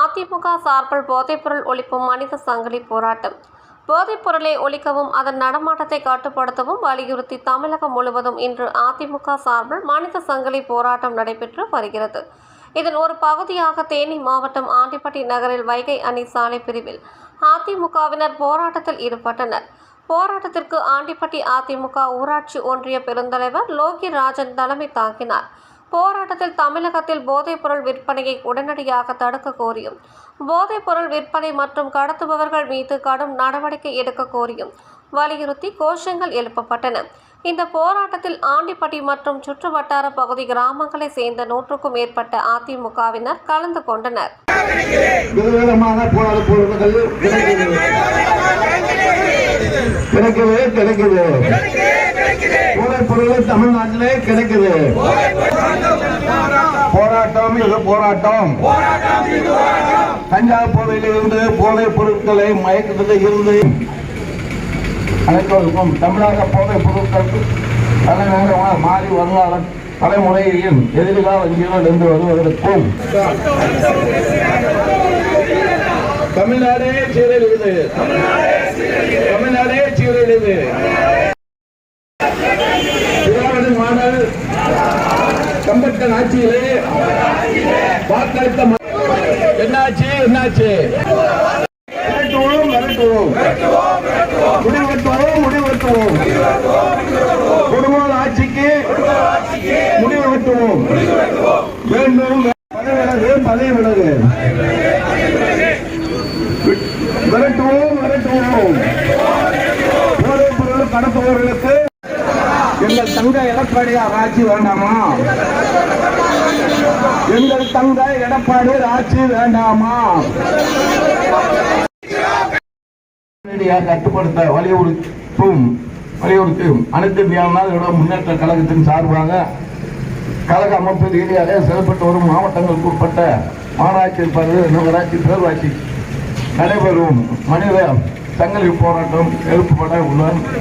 அதிமுக சார்பில் போதைப்பொருள் ஒழிப்பு மனித சங்கிலி போராட்டம். போதைப்பொருளை ஒழிக்கவும் அதன் நடமாட்டத்தை கட்டுப்படுத்தவும் வலியுறுத்தி தமிழகம் முழுவதும் இன்று அதிமுக சார்பில் மனித சங்கிலி போராட்டம் நடைபெற்று வருகிறது. இதன் ஒரு பகுதியாக தேனி மாவட்டம் ஆண்டிப்பட்டி நகரில் வைகை அணி சாலை பிரிவில் அதிமுகவினர் போராட்டத்தில் ஈடுபட்டனர். போராட்டத்திற்கு ஆண்டிப்பட்டி அதிமுக ஊராட்சி ஒன்றிய பெருந்தலைவர் லோகி ராஜன் தலைமை தாங்கினார். போராட்டத்தில் தமிழகத்தில் போதைப்பொருள் விற்பனையை உடனடியாக தடுக்க கோரியும். போதைப்பொருள் விற்பனை மற்றும் கடத்துபவர்கள் மீது கடும் நடவடிக்கை எடுக்க கோரியும். வலியுறுத்தி கோஷங்கள் எழுப்பப்பட்டன. இந்த போராட்டத்தில் ஆண்டிப்பட்டி மற்றும் சுற்றுவட்டார பகுதி கிராமங்களை சேர்ந்த நூற்றுக்கும் மேற்பட்ட அதிமுகவினர் கலந்து கொண்டனர். கிடைக்கவே கிடைக்கவே போதைப் பொருள் தமிழ்நாட்டிலே கிடைக்குது. போராட்டம். இது போராட்டம். கஞ்சா போதையில் இருந்து போதைப் பொருட்களை மயக்கத்தில் இருந்து அனைவருக்கும் தமிழக போதைப் பொருட்களுக்கு தலைநகரமாக மாறி வருங்கால தலைமுறையின் எதிர்கால ஜீவன் என்று வருவதற்கும் தமிழ்நாடே சீரழிவுது கம்பெட்டன் ஆட்சியிலே வாக்களித்த ம- என்னாச்சு? என்னாச்சு? மிரட்டுவோம் மிரட்டுவோம். முடிவெட்டுவோம் முடிவெட்டுவோம் குடும்ப ஆட்சிக்கு முடிவு வெட்டுவோம் வேண்டும் பதவி விலகு பதவி விலகு மிரட்டுவோம் மிரட்டுவோம். போதைப் பொருள் கடத்துபவர்களுக்கு எங்கள் தங்க எடப்பாடியார் ஆட்சி வேண்டாமா? எங்கள் தங்க எடப்பாடி ஆட்சி வேண்டாமா? கட்டுப்படுத்த வலியுறுத்தும் வலியுறுத்தும் அனைத்து இந்திய முன்னேற்ற கழகத்தின் சார்பாக கழக அமைப்பு ரீதியாக செயல்பட்டு வரும் மாவட்டங்களுக்கு உட்பட்ட மாநகராட்சி பகுதி நகராட்சி பேரூராட்சி நடைபெறும். மனித சங்கிலி போராட்டம் எழுப்பப்பட உள்ளன